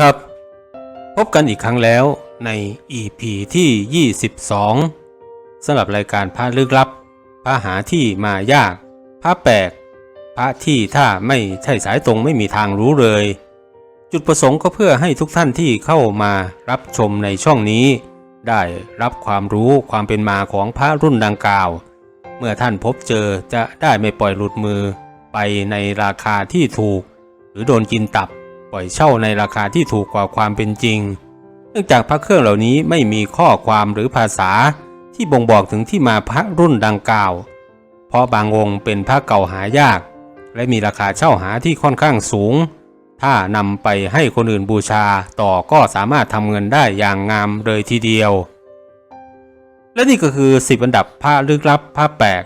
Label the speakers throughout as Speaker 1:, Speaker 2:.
Speaker 1: ครับ พบกันอีกครั้งแล้วใน EP ที่ 22สำหรับรายการพระลึกลับ พระหาที่มายาก พระแปลก พระที่ถ้าไม่ใช่สายตรงไม่มีทางรู้เลย จุดประสงค์ก็เพื่อให้ทุกท่านที่เข้ามารับชมในช่องนี้ ได้รับความรู้ความเป็นมาของพระรุ่นดังกล่าว เมื่อท่านพบเจอจะได้ไม่ปล่อยหลุดมือไปในราคาที่ถูก หรือโดนกินตับ ปล่อยเช่าในราคาที่ถูกกว่าความเป็นจริง เนื่องจากพระเครื่องเหล่านี้ไม่มีข้อความหรือภาษาที่บ่งบอกถึงที่มาพระรุ่นดังกล่าว เพราะบางองค์เป็นพระเก่าหายาก และมีราคาเช่าหาที่ค่อนข้างสูง ถ้านำไปให้คนอื่นบูชาต่อก็สามารถทำเงินได้อย่างงามเลยทีเดียว และนี่ก็คือ10อันดับพระลึกลับพระแปลก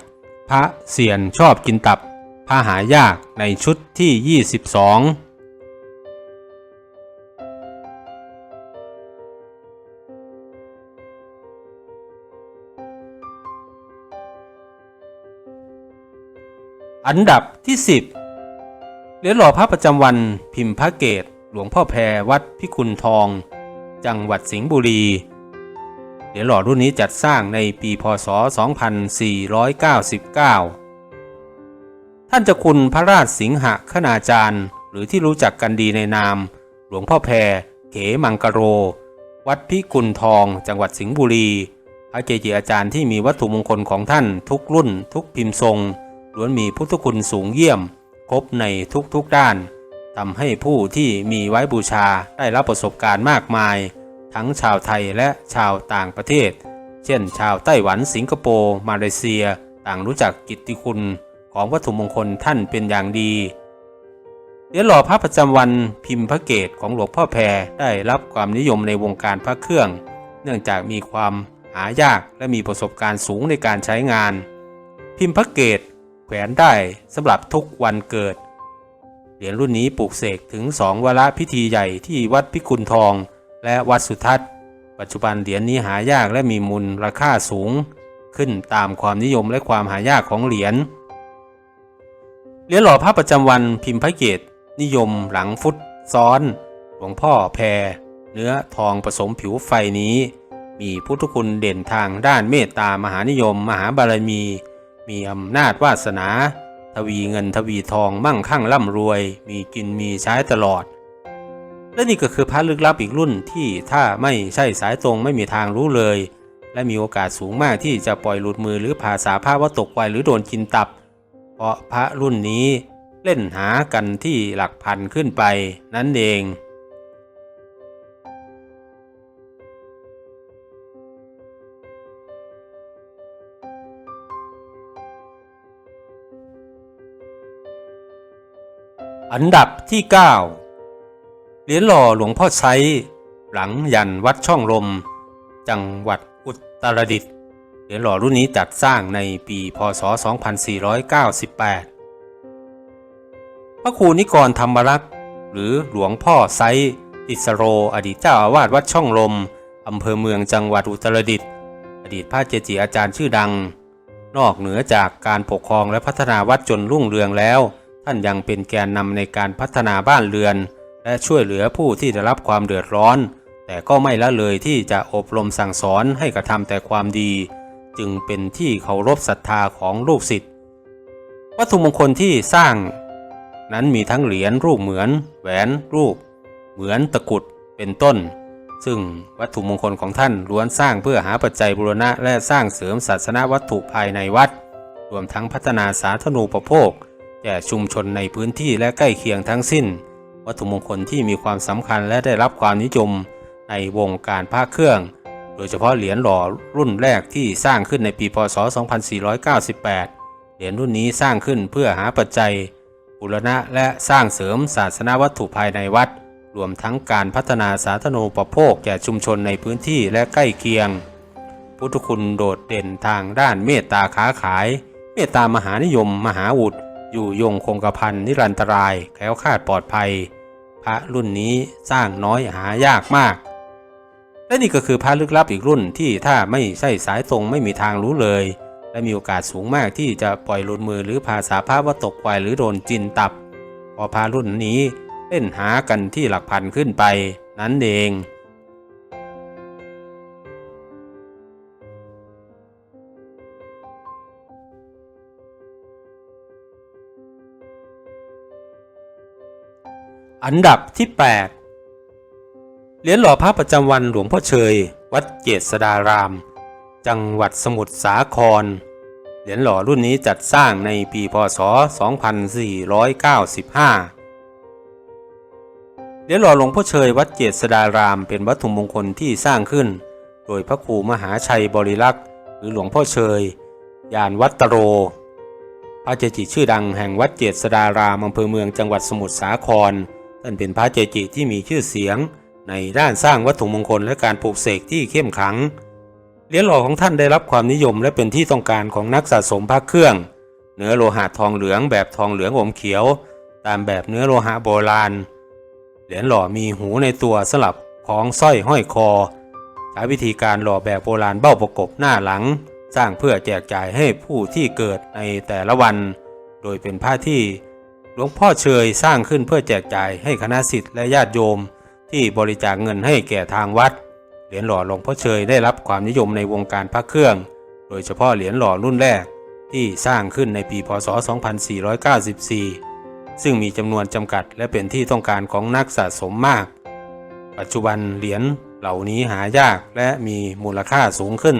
Speaker 1: พระเสียนชอบกินตับพระหายากในชุดที่ 22 อันดับที่ 10เหรียญหล่อพระประจำวันพิมพ์พระเกตหลวงพ่อแพรวัดพิคุลทอง จังหวัดสิงห์บุรีเหรียญหล่อรุ่นนี้จัดสร้างในปีพศ 2499 ท่านเจ้าคุณพระราชสิงหะคณาจารย์ หรือที่รู้จักกันดีในนาม หลวงพ่อแพรเขมังกะโร วัดพิกุลทอง จังหวัดสิงห์บุรีพระเกจิอาจารย์ที่มีวัตถุมงคลของท่านทุกรุ่นทุกพิมพ์ทรง ล้วนมีพุทธคุณสูงเยี่ยม ครบในทุกๆด้านทำให้ผู้ที่มีไว้บูชาได้รับประสบการณ์มากมาย ทั้งชาวไทยและชาวต่างประเทศ เช่น ชาวไต้หวันสิงคโปร์มาเลเซีย ต่างรู้จักกิตติคุณของวัตถุมงคลท่านเป็นอย่างดีเหรียญหล่อพระประจำวันพิมพ์พระเกตของหลวงพ่อแพรได้รับความนิยมในวงการพระเครื่อง เนื่องจากมีความหายากและมีประสบการณ์สูงในการใช้งาน พิมพ์พระเกต แขวนได้สำหรับทุกวันเกิด เหรียญรุ่นนี้ปลูกเสกถึงสองวาระพิธีใหญ่ที่วัดพิกุลทอง และวัดสุทัศน์ ปัจจุบันเหรียญนี้หายากและมีมูลราคาสูง ขึ้นตามความนิยมและความหายากของเหรียญ เหรียญหล่อพระประจำวันพิมพ์พระเกตนิยมหลังฟุตซ้อน หลวงพ่อแพร เนื้อทองผสมผิวไฟนี้ มีพุทธคุณเด่นทางด้านเมตตามหานิยม มหาบารมี มีอำนาจวาสนา ทวีเงินทวีทองมั่งคั่งร่ำรวย มีกินมีใช้ตลอด และนี่ก็คือพระลึกลับอีกรุ่นที่ถ้าไม่ใช่สายตรงไม่มีทางรู้เลย และมีโอกาสสูงมากที่จะปล่อยหลุดมือหรือภาษาพระว่าตกไวหรือโดนกินตับ เพราะพระรุ่นนี้เล่นหากันที่หลักพันขึ้นไปนั่นเอง อันดับที่ 9 เหรียญหล่อหลวงพ่อไซหลังยันวัดช่องลม จังหวัดอุตรดิตถ์เหรียญหล่อรุ่นนี้จัดสร้างในปีพศ 2498 พระครูนิกรธรรมรักษ์หรือหลวงพ่อไซอิสโร อดีตเจ้าอาวาสวัดช่องลม อำเภอเมืองจังหวัดอุตรดิตถ์อดีตพระเจจิอาจารย์ชื่อดัง นอกเหนือจากการปกครองและพัฒนาวัดจนรุ่งเรืองแล้ว ท่านยังเป็นแกนนำในการพัฒนาบ้านเรือน และช่วยเหลือผู้ที่ได้รับความเดือดร้อน แต่ก็ไม่ละเลยที่จะอบรมสั่งสอนให้กระทำแต่ความดี จึงเป็นที่เคารพศรัทธาของลูกศิษย์วัตถุมงคลที่สร้าง นั้นมีทั้งเหรียญรูปเหมือน แหวนรูป เหมือนตะกุดเป็นต้น ซึ่งวัตถุมงคลของท่านล้วนสร้างเพื่อหาปัจจัยบูรณะและสร้างเสริมศาสนวัตถุภายในวัด รวมทั้งพัฒนาสาธารณูปโภค แก่ชุมชนในพื้นที่และใกล้เคียงทั้งสิ้น วัตถุมงคลที่มีความสำคัญและได้รับความนิยมในวงการผ้าเครื่อง โดยเฉพาะเหรียญหล่อรุ่นแรกที่สร้างขึ้นในปีพศ 2498 เหรียญรุ่นนี้สร้างขึ้นเพื่อหาปัจจัยบูรณะและสร้างเสริมศาสนวัตถุภายในวัด รวมทั้งการพัฒนาสาธารณูปโภคแก่ชุมชนในพื้นที่และใกล้เคียง พุทธคุณโดดเด่นทางด้านเมตตาค้าขาย เมตตามหานิยม มหาอุด อยู่ยงคงกระพันนิรันตรายแคล้วคลาดปลอดภัย พระรุ่นนี้สร้างน้อยหายากมาก และนี่ก็คือพระลึกลับอีกรุ่นที่ถ้าไม่ใช่สายตรงไม่มีทางรู้เลย และมีโอกาสสูงมากที่จะปล่อยหลุดมือหรือภาษาพระว่าตกไวหรือโดนจินตับพอพระรุ่นนี้เล่นหากันที่หลักพันขึ้นไปนั่นเอง อันดับที่ 8 เหรียญหล่อพระประจำวันหลวงพ่อเชย วัดเจษฎาราม จังหวัดสมุทรสาคร เหรียญหล่อรุ่นนี้จัดสร้างในปีพศ 2495 เหรียญหล่อหลวงพ่อเชย วัดเจษฎาราม เป็นวัตถุมงคลที่สร้างขึ้น โดยพระครูมหาชัยบริลักษ์หรือหลวงพ่อเชย ยานวัตโร พระเจจิชื่อดังแห่งวัดเจษฎารามอำเภอเมืองจังหวัดสมุทรสาคร ท่านเป็นพระเจจิที่มีชื่อเสียง ในด้านสร้างวัตถุมงคลและการปลูกเสกที่เข้มขังเหรียญหล่อของท่านได้รับความนิยมและเป็นที่ต้องการของนักสะสมพระเครื่อง เนื้อโลหะทองเหลืองแบบทองเหลืองอมเขียว ตามแบบเนื้อโลหะโบราณ เหรียญหล่อมีหูในตัวสลับของสร้อยห้อยคอ ใช้วิธีการหล่อแบบโบราณเบ้าประกบหน้าหลัง สร้างเพื่อแจกจ่ายให้ผู้ที่เกิดในแต่ละวัน โดยเป็นผ้าที่ หลวงพ่อเชยสร้างขึ้นเพื่อแจกจ่ายให้คณะสิทธิ์และญาติโยม ที่บริจาคเงินให้แก่ทางวัด เหรียญหล่อหลวงพ่อเชยได้รับความนิยมในวงการพระเครื่อง โดยเฉพาะเหรียญหล่อรุ่นแรก ที่สร้างขึ้นในปีพศ 2494 ซึ่งมีจำนวนจำกัดและเป็นที่ต้องการของนักสะสมมาก ปัจจุบันเหรียญเหล่านี้หายากและมีมูลค่าสูงขึ้น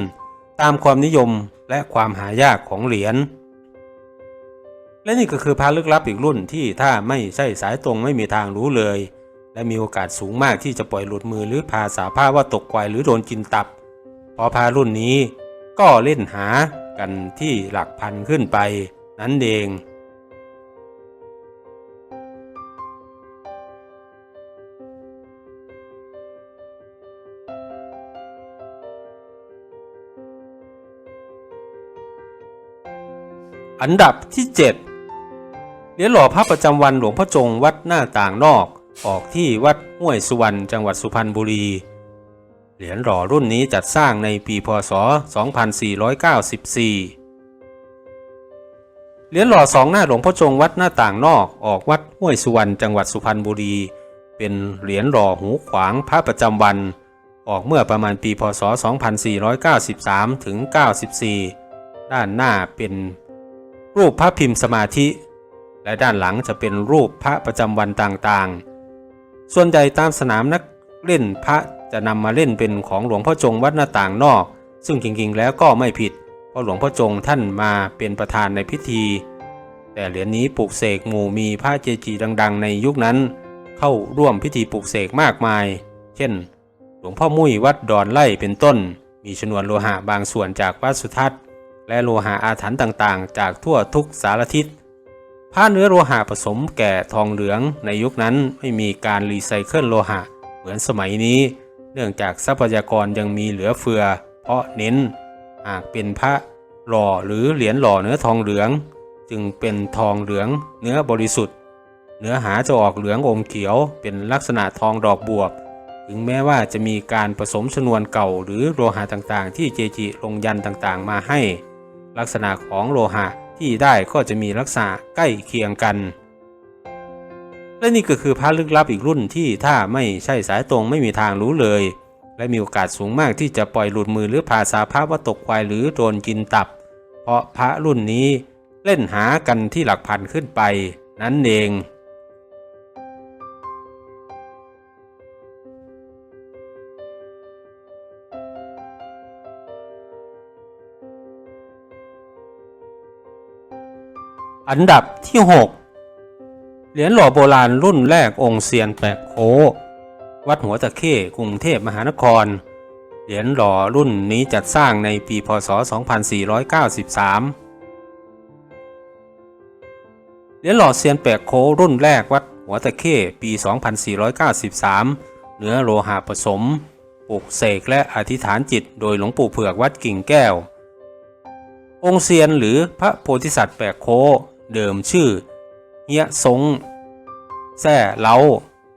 Speaker 1: ตามความนิยมและความหายากของเหรียญ และนี่ก็คือพระลึกลับอีกรุ่นที่ถ้าไม่ใช่สายตรงไม่มีทางรู้เลย และมีโอกาสสูงมากที่จะปล่อยหลุดมือหรือพาสาภาพว่าตกควายหรือโดนกินตับ พอพารุ่นนี้ก็เล่นหากันที่หลักพันขึ้นไปนั่นเองอันดับที่ 7 เหรียญหล่อพระประจำวันหลวงพ่อจงวัดหน้าต่างนอก ออกที่วัดห้วยสุวรรณจังหวัดสุพรรณบุรี เหรียญหล่อรุ่นนี้จัดสร้างในปีพศ 2494 เหรียญหล่อสองหน้าหลวงพ่อจงวัดหน้าต่างนอก ออกวัดห้วยสุวรรณจังหวัดสุพรรณบุรี เป็นเหรียญหล่อหูขวางพระประจำวัน ออกเมื่อประมาณปีพศ 2493 ถึง 94 ด้านหน้าเป็นรูปพระพิมพ์สมาธิ และด้านหลังจะเป็นรูปพระประจำวันต่างๆ ส่วนใหญ่ตามสนามนักเล่นพระจะนำมาเล่นเป็นของหลวงพ่อจงวัดหน้าต่างนอก ซึ่งจริงๆแล้วก็ไม่ผิด เพราะหลวงพ่อจงท่านมาเป็นประธานในพิธี แต่เหรียญนี้ปลูกเสกหมู่มีพระเจจีดัง ๆ ในยุคนั้น เข้าร่วมพิธีปลูกเสกมากมาย เช่น หลวงพ่อมุ้ยวัดดอนไล่เป็นต้น มีชนวนโลหะบางส่วนจากวัดสุทัศน์และโลหะอาถรรพ์ต่างๆ จากทั่วทุกสารทิศ ผ้าเนื้อโลหะผสมแก่ทองเหลืองในยุคนั้นไม่มีการรีไซเคิลโลหะ เหมือนสมัยนี้ เนื่องจากทรัพยากรยังมีเหลือเฟือ เพราะเน้น หากเป็นพระหล่อหรือเหรียญหล่อเนื้อทองเหลือง จึงเป็นทองเหลืองเนื้อบริสุทธิ์ เนื้อหาจะออกเหลืองอมเขียวเป็นลักษณะทองดอกบวบ ถึงแม้ว่าจะมีการผสมชนวนเก่าหรือโลหะต่างๆ ที่เจจิลงยันต่างๆ มาให้ ลักษณะของโลหะ ที่ได้ก็จะมีลักษณะใกล้เคียงกัน และนี่ก็คือพระลึกลับอีกรุ่นที่ถ้าไม่ใช่สายตรงไม่มีทางรู้เลย และมีโอกาสสูงมากที่จะปล่อยหลุดมือหรือพาสาภาพว่าตกควายหรือโดนกินตับ เพราะพระรุ่นนี้เล่นหากันที่หลักพันขึ้นไป นั่นเอง อันดับที่ 6 เหรียญหล่อโบราณรุ่นแรกองค์เซียนแปะโควัดหัวตะเข้กรุงเทพมหานคร เหรียญหล่อรุ่นนี้จัดสร้างในปีพศ 2493 เหรียญหล่อเซียนแปะโครุ่นแรกวัดหัวตะเข้ปี 2493 เนื้อโลหะผสมปลุกเสกและอธิษฐานจิตโดยหลวงปู่เผือกวัดกิ่งแก้ว องค์เซียนหรือพระโพธิสัตว์แปะโค เดิมชื่อเฮียซงแซ่เล้า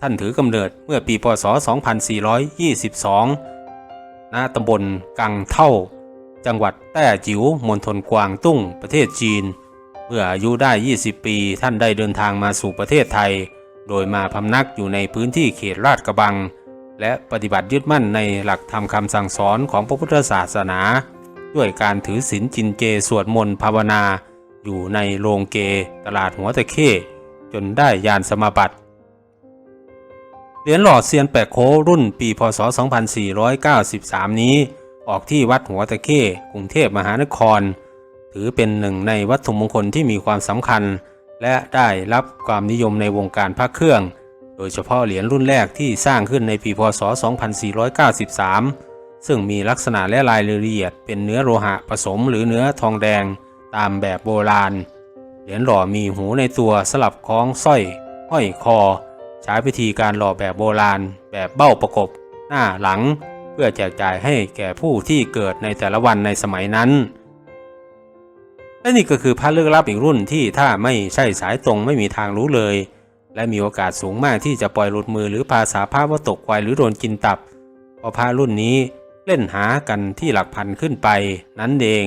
Speaker 1: ท่านถือกำเนิดเมื่อปีพศ 2422 ณ ตำบลกังเท่า จังหวัดแต้จิ๋ว มณฑลกวางตุ้ง ประเทศจีน เมื่ออายุได้ 20 ปี ท่านได้เดินทางมาสู่ประเทศไทย โดยมาพำนักอยู่ในพื้นที่เขตลาดกระบัง และปฏิบัติยึดมั่นในหลักธรรมคำสั่งสอนของพระพุทธศาสนา ด้วยการถือศีลจินเจสวดมนต์ภาวนา อยู่ในโรงเกตลาดหัวตะเข้จนได้ยานสมาบัติ เหรียญหล่อเซียนแปะโครุ่นปีพศ 2493 นี้ ออกที่วัดหัวตะเข้กรุงเทพมหานคร ถือเป็นหนึ่งในวัตถุมงคลที่มีความสำคัญ และได้รับความนิยมในวงการพระเครื่อง โดยเฉพาะเหรียญรุ่นแรกที่สร้างขึ้นในปีพศ 2493 ซึ่งมีลักษณะและรายละเอียดเป็นเนื้อโลหะผสมหรือเนื้อทองแดง ตามแบบโบราณ เหรียญหล่อมีหูในตัวสลับคล้องสร้อยห้อยคอ ใช้วิธีการหล่อแบบโบราณ แบบเบ้าประกบ หน้าหลัง เพื่อแจกจ่ายให้แก่ผู้ที่เกิดในแต่ละวันในสมัยนั้นและนี่ก็คือพระเลือกลับอีกรุ่นที่ถ้าไม่ใช่สายตรงไม่มีทางรู้เลย และมีโอกาสสูงมากที่จะปล่อยหลุดมือหรือภาษาภาพว่าตกควายหรือโดนกินตับเพราะพระรุ่นนี้เล่นหากันที่หลักพันขึ้นไปนั้นเอง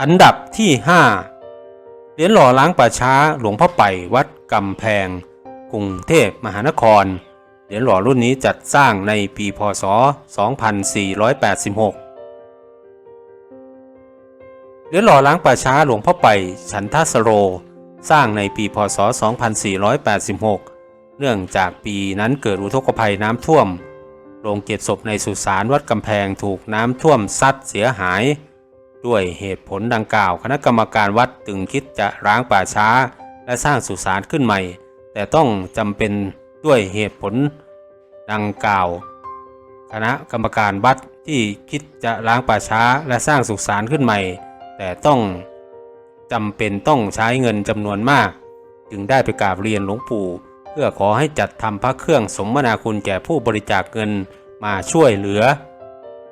Speaker 1: อันดับที่ 5 เหรียญหล่อล้างป่าช้าหลวงพ่อไปวัดกำแพง กรุงเทพมหานคร เหรียญหล่อรุ่นนี้จัดสร้างในปีพศ 2486 เหรียญหล่อล้างป่าช้าหลวงพ่อไปฉันทสโร สร้างในปีพศ 2486 เนื่องจากปีนั้นเกิดอุทกภัยน้ำท่วม โรงเก็บศพในสุสานวัดกำแพงถูกน้ำท่วมซัดเสียหาย ด้วยเหตุผลดังกล่าว คณะกรรมการวัดจึงคิดจะร้างป่าช้า และสร้างสุสานขึ้นใหม่ แต่ต้องจำเป็นด้วยเหตุผลดังกล่าว คณะกรรมการวัดที่คิดจะล้างป่าช้าและสร้างสุสานขึ้นใหม่ แต่ต้องจำเป็นต้องใช้เงินจำนวนมาก จึงได้ไปกราบเรียนหลวงปู่ เพื่อขอให้จัดทำพระเครื่องสมนาคุณแก่ผู้บริจาคเงินมาช่วยเหลือ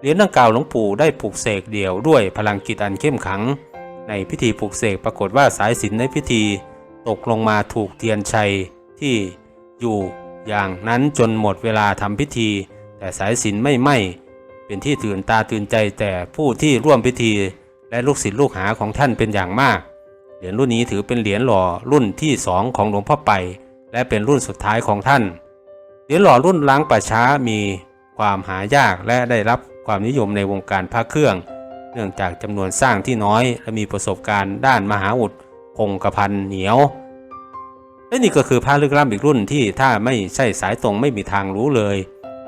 Speaker 1: เหรียญดังกล่าวหลวงปู่ได้ปลูกเสกเดี่ยวด้วยพลังจิตอันเข้มขัง ในพิธีปลูกเสกปรากฏว่าสายสินในพิธีตกลงมาถูกเทียนชัยที่อยู่อย่างนั้นจนหมดเวลาทำพิธี แต่สายสินไม่ไหมเป็นที่ตื่นตาตื่นใจแต่ผู้ที่ร่วมพิธี และลูกศิษย์ลูกหาของท่านเป็นอย่างมาก เหรียญรุ่นนี้ถือเป็นเหรียญหล่อรุ่นที่สองของหลวงพ่อไป และเป็นรุ่นสุดท้ายของท่าน เหรียญหล่อรุ่นล้างป่าช้ามีความหายากและได้รับ ความนิยมในวงการพระเครื่อง เนื่องจากจำนวนสร้างที่น้อย และมีประสบการณ์ด้านมหาอุดคงกระพันเหนียวและนี่ก็คือพระลึกล้ำอีกรุ่นที่ถ้าไม่ใช่สายตรงไม่มีทางรู้เลย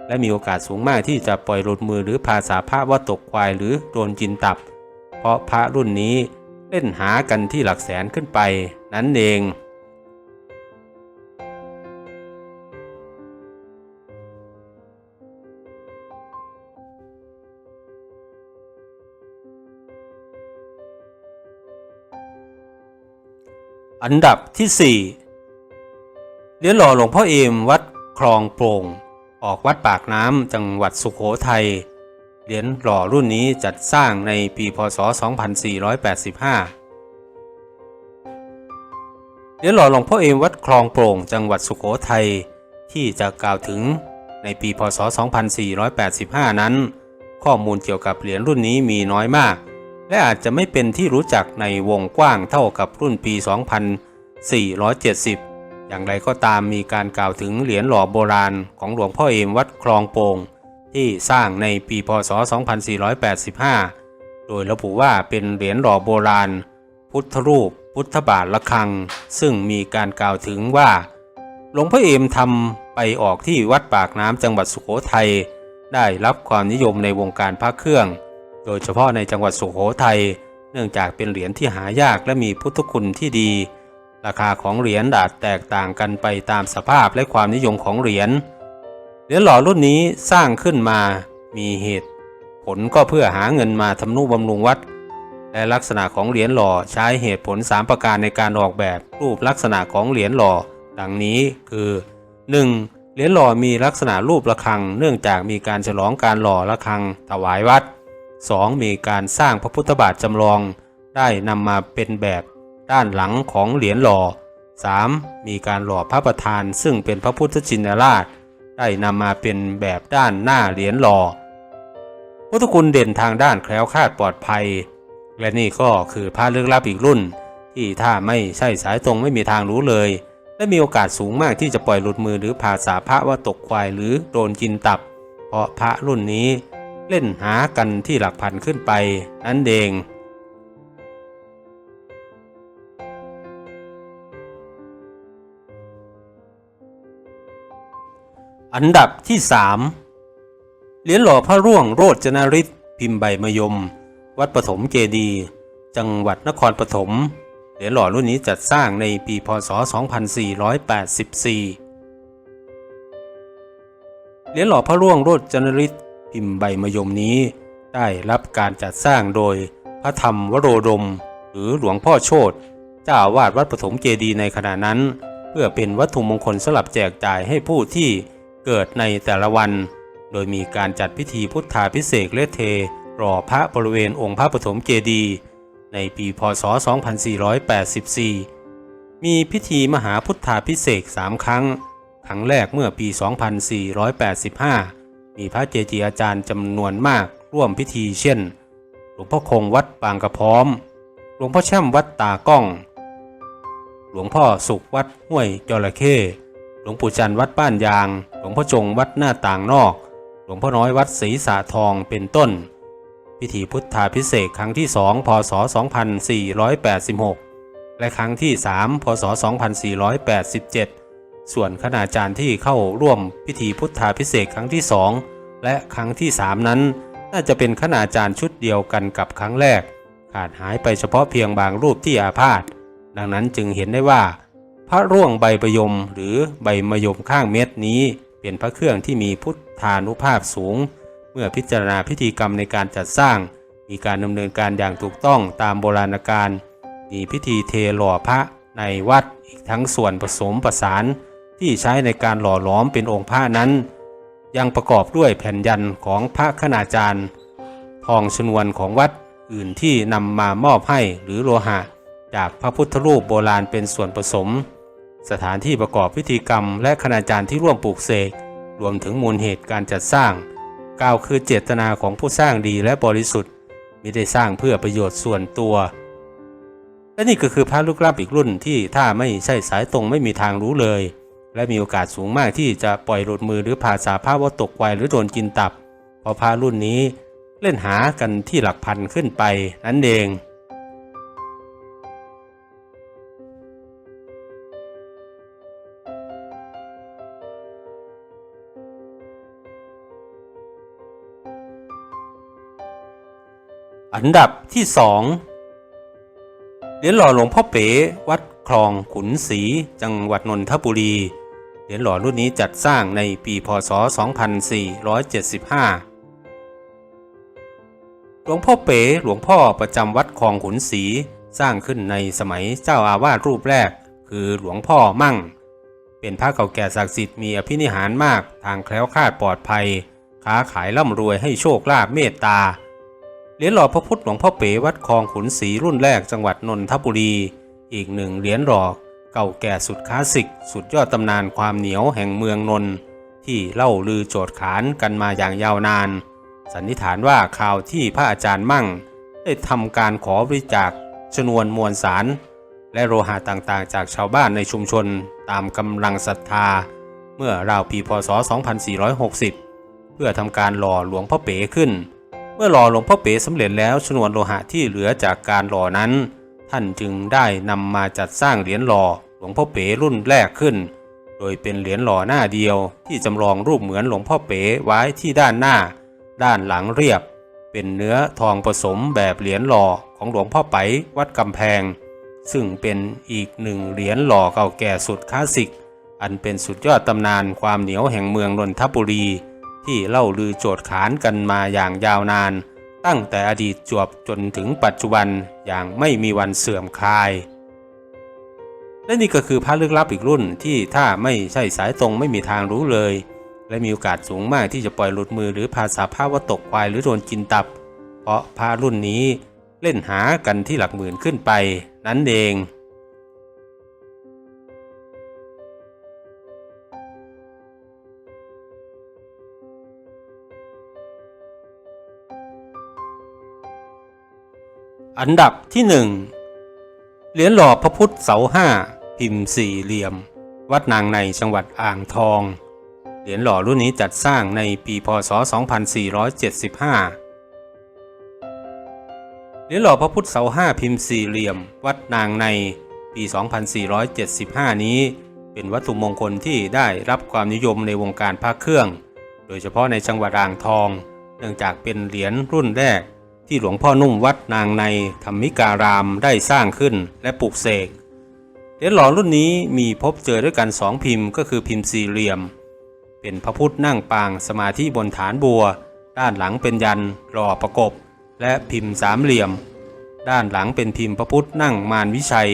Speaker 1: และมีโอกาสสูงมากที่จะปล่อยหลุดมือหรือภาษาพระว่าตกควายหรือโดนกินตับ เพราะพระรุ่นนี้เล่นหากันที่หลักแสนขึ้นไป นั่นเอง อันดับที่ 4เหรียญหล่อหลวงพ่อเอมวัดคลองโปร่งออกวัดปากน้ำจังหวัดสุขโขทัยเหรียญหล่อรุ่นนี้จัดสร้างในปีพศ 2485 เหรียญหล่อหลวงพ่อเอมวัดคลองโปร่งจังหวัดสุขโขทัยที่จะกล่าวถึงในปีพศ 2485 นั้น ข้อมูลเกี่ยวกับเหรียญรุ่นนี้มีน้อยมาก และอาจจะไม่เป็นที่รู้จักในวงกว้างเท่ากับรุ่นปี 2470 อย่างไรก็ตามมีการกล่าวถึงเหรียญหล่อโบราณของหลวงพ่อเอมวัดคลองโปงที่สร้างในปีพศ 2485 โดยระบุว่าเป็นเหรียญหล่อโบราณ พุทธรูป พุทธบาทละคัง ซึ่งมีการกล่าวถึงว่า หลวงพ่อเอมทำไปออกที่วัดปากน้ำจังหวัดสุโขทัยได้รับความนิยมในวงการพระเครื่อง โดยเฉพาะในจังหวัดสุโขทัยเนื่องจากเป็นเหรียญที่หายากและมีพุทธคุณที่ดี ราคาของเหรียญดาดแตกต่างกันไปตามสภาพและความนิยมของเหรียญเหรียญหล่อรุ่นนี้สร้างขึ้นมามีเหตุ ผลก็เพื่อหาเงินมาทำนุบำรุงวัด และลักษณะของเหรียญหล่อใช้เหตุผล 3 ประการในการออกแบบรูปลักษณะของเหรียญหล่อ ดังนี้คือ 1. เหรียญหล่อมีลักษณะรูประฆัง เนื่องจากมีการฉลองการหล่อระฆังถวายวัด 2. มีการสร้างพระพุทธบาทจำลอง ได้นำมาเป็นแบบด้านหลังของเหรียญหล่อ 3. มีการหล่อพระประธานซึ่งเป็นพระพุทธชินราช ได้นำมาเป็นแบบด้านหน้าเหรียญหล่อพุทธคุณเด่นทางด้านแคล้วคลาดปลอดภัย และนี่ก็คือพระลึกลับอีกรุ่น ที่ถ้าไม่ใช่สายตรงไม่มีทางรู้เลย และมีโอกาสสูงมากที่จะปล่อยหลุดมือหรือภาษาพระว่าตกควายหรือโดนกินตับ เพราะพระรุ่นนี้ เล่นหากันที่หลักพันขึ้นไปนั่นเองอันดับที่ 3 เหรียญหล่อพระร่วงโรจนฤทธิ์พิมพ์ใบมยม วัดปฐมเจดี จังหวัดนครปฐมเหรียญหล่อรุ่นนี้จัดสร้างในปีพศ 2484 เหรียญหล่อพระร่วงโรจนฤทธิ์ พิมพ์ใบมยมนี้ ได้รับการจัดสร้างโดยพระธรรมวโรดม หรือหลวงพ่อโชตเจ้าวาสวัดปฐมเจดีย์ในขณะนั้น เพื่อเป็นวัตถุมงคลสำหรับแจกจ่ายให้ผู้ที่เกิดในแต่ละวัน โดยมีการจัดพิธีพุทธาพิเศษกแลเทรอพระบริเวณองค์พระปฐมเจดีย์ในปีพศ 2484 มีพิธีมหาพุทธาพิเศษสามครั้ง ครั้งแรกเมื่อปี 2485 มีพระเจจีอาจารย์จำนวนมากร่วมพิธีเช่น หลวงพ่อคงวัดปางกระพร้อม หลวงพ่อแช่มวัดตากล้อง หลวงพ่อสุขวัดห้วยจระเข้ หลวงปู่จันทร์วัดบ้านยาง หลวงพ่อจงวัดหน้าต่างนอก หลวงพ่อน้อยวัดศรีสาทองเป็นต้น พิธีพุทธาพิเศษครั้งที่2พศ 2486 และครั้งที่3พศ 2487 ส่วนคณาจารย์ที่เข้าร่วมพิธีพุทธาพิเศษครั้งที่2และครั้งที่3นั้น น่าจะเป็นคณาจารย์ชุดเดียวกันกับครั้งแรก ขาดหายไปเฉพาะเพียงบางรูปที่อาพาธดังนั้นจึงเห็นได้ว่า พระร่วงใบประยมหรือใบมะยมข้างเม็ดนี้ เป็นพระเครื่องที่มีพุทธานุภาพสูง เมื่อพิจารณาพิธีกรรมในการจัดสร้าง มีการดำเนินการอย่างถูกต้องตามโบราณกาลมีพิธีเทหล่อพระในวัดอีกทั้งส่วนผสมประสาน ที่ใช้ในการหล่อหลอมเป็นองค์พระนั้น ยังประกอบด้วยแผ่นยันของพระคณาจารย์ ทองชนวนของวัดอื่นที่นำมามอบให้หรือโลหะ จากพระพุทธรูปโบราณเป็นส่วนผสม สถานที่ประกอบพิธีกรรมและคณาจารย์ที่ร่วมปลูกเสกรวมถึงมูลเหตุการจัดสร้างกล่าวคือเจตนาของผู้สร้างดีและบริสุทธิ์ไม่ได้สร้างเพื่อประโยชน์ส่วนตัวและนี่ก็คือพระลูกลับอีกรุ่นที่ถ้าไม่ใช่สายตรงไม่มีทางรู้เลย และมีโอกาสสูงมากที่จะปล่อยหลุดมือหรือผ่าสาภาพว่าตกไวหรือโดนกินตับเพราะพระรุ่นนี้เล่นหากันที่หลักพันขึ้นไปนั่นเอง อันดับที่สองเหรียญหล่อหลวงพ่อเป๋วัดคลองขุนศรีจังหวัดนนทบุรี เหรียญหล่อรุ่นนี้จัดสร้างในปีพศ 2475 หลวงพ่อเป๋หลวงพ่อประจำวัดคลองขุนศรีสร้างขึ้นในสมัยเจ้าอาวาสรูปแรก คือหลวงพ่อมั่ง เป็นพระเก่าแก่ศักดิ์สิทธิ์มีอภินิหารมากทางแคล้วคลาดปลอดภัย ค้าขายร่ำรวยให้โชคลาภเมตตาเหรียญหล่อพระพุทธหลวงพ่อเป๋วัดคลองขุนศรีรุ่นแรกจังหวัดนนทบุรี อีกหนึ่งเหรียญหล่อ เก่าแก่สุดคลาสสิก สุดยอดตำนานความเหนียวแห่งเมืองนนท์ที่เล่าลือโจทขานกันมาอย่างยาวนาน สันนิษฐานว่าข่าวที่พระอาจารย์มั่ง ได้ทำการขอบริจาคชนวนมวลสาร และโลหะต่างๆ จากชาวบ้านในชุมชนตามกำลังศรัทธา เมื่อราวปีพศ 2460 เพื่อทำการหล่อหลวงพ่อเป๋ขึ้น เมื่อหล่อหลวงพ่อเป๋สำเร็จแล้วชนวนโลหะที่เหลือจากการหล่อนั้น ท่านจึงได้นำมาจัดสร้างเหรียญหล่อหลวงพ่อเป๋รุ่นแรกขึ้น โดยเป็นเหรียญหล่อหน้าเดียว ที่จำลองรูปเหมือนหลวงพ่อเป๋ไว้ที่ด้านหน้า ด้านหลังเรียบ เป็นเนื้อทองผสมแบบเหรียญหล่อของหลวงพ่อไปวัดกำแพง ซึ่งเป็นอีกหนึ่งเหรียญหล่อเก่าแก่สุดคลาสสิก อันเป็นสุดยอดตำนานความเหนียวแห่งเมืองนนทบุรี ที่เล่าลือโจทย์ขานกันมาอย่างยาวนาน ตั้งแต่อดีตจวบจนถึงปัจจุบันอย่างไม่มีวันเสื่อมคลาย และนี่ก็คือพระลึกลับอีกรุ่นที่ถ้าไม่ใช่สายตรงไม่มีทางรู้เลย และมีโอกาสสูงมากที่จะปล่อยหลุดมือหรือภาษาภาพว่าตกควายหรือโดนกินตับ เพราะพระรุ่นนี้เล่นหากันที่หลักหมื่นขึ้นไป นั่นเอง อันดับที่หนึ่งเหรียญหล่อพระพุทธเสาห้าพิมพ์สี่เหลี่ยม วัดนางในจังหวัดอ่างทอง เหรียญหล่อรุ่นนี้จัดสร้างในปีพศ 2475 เหรียญหล่อพระพุทธเสาห้าพิมพ์สี่เหลี่ยม วัดนางในปี 2475 นี้ เป็นวัตถุมงคลที่ได้รับความนิยมในวงการพระเครื่อง โดยเฉพาะในจังหวัดอ่างทอง เนื่องจากเป็นเหรียญรุ่นแรก ที่หลวงพ่อนุ่มวัดนางในธรรมิการามได้สร้างขึ้นและปลูกเสกเหรียญหล่อรุ่นนี้มีพบเจอด้วยกันสองพิมพ์ก็คือพิมพ์สี่เหลี่ยม เป็นพระพุทธนั่งปางสมาธิบนฐานบัว ด้านหลังเป็นยันหล่อประกบ และพิมพ์สามเหลี่ยม ด้านหลังเป็นพิมพ์พระพุทธนั่งมารวิชัย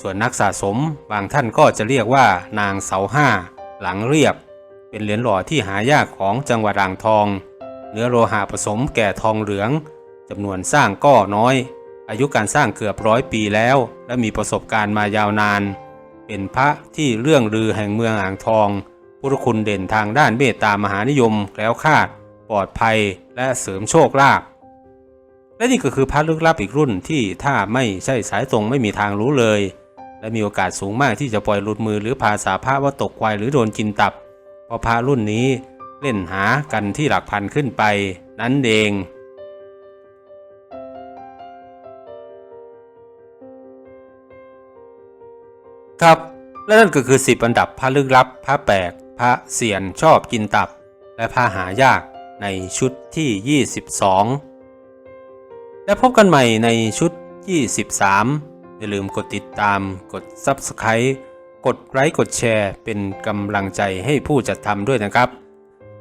Speaker 1: ส่วนนักสะสมบางท่านก็จะเรียกว่านางเสาห้าหลังเรียบ เป็นเหรียญหล่อที่หายากของจังหวัดอ่างทอง เนื้อโลหะผสมแก่ทองเหลืองจำนวนสร้างก็น้อย อายุการสร้างเกือบร้อยปีแล้ว และมีประสบการณ์มายาวนาน เป็นพระที่เรื่องลือแห่งเมืองอ่างทอง พุทธคุณเด่นทางด้านเมตตามหานิยมแคล้วคลาด ปลอดภัยและเสริมโชคลาภและนี่ก็คือพระลึกลับอีกรุ่นที่ถ้าไม่ใช่สายตรงไม่มีทางรู้เลย และมีโอกาสสูงมากที่จะปล่อยหลุดมือหรือภาษาพระว่าตกควายหรือโดนกินตับเพราะพระรุ่นนี้ เล่นหากันที่หลักพันขึ้นไปนั่นเองครับและนั่นก็คือ10อันดับพระลึกลับ พระแปลก พระเสียนชอบกินตับ และพระหายากในชุดที่ 22 และพบกันใหม่ในชุด 23 อย่าลืมกดติดตามกด Subscribe กดไลค์กดแชร์เป็นกำลังใจให้ผู้จัดทำด้วยนะครับ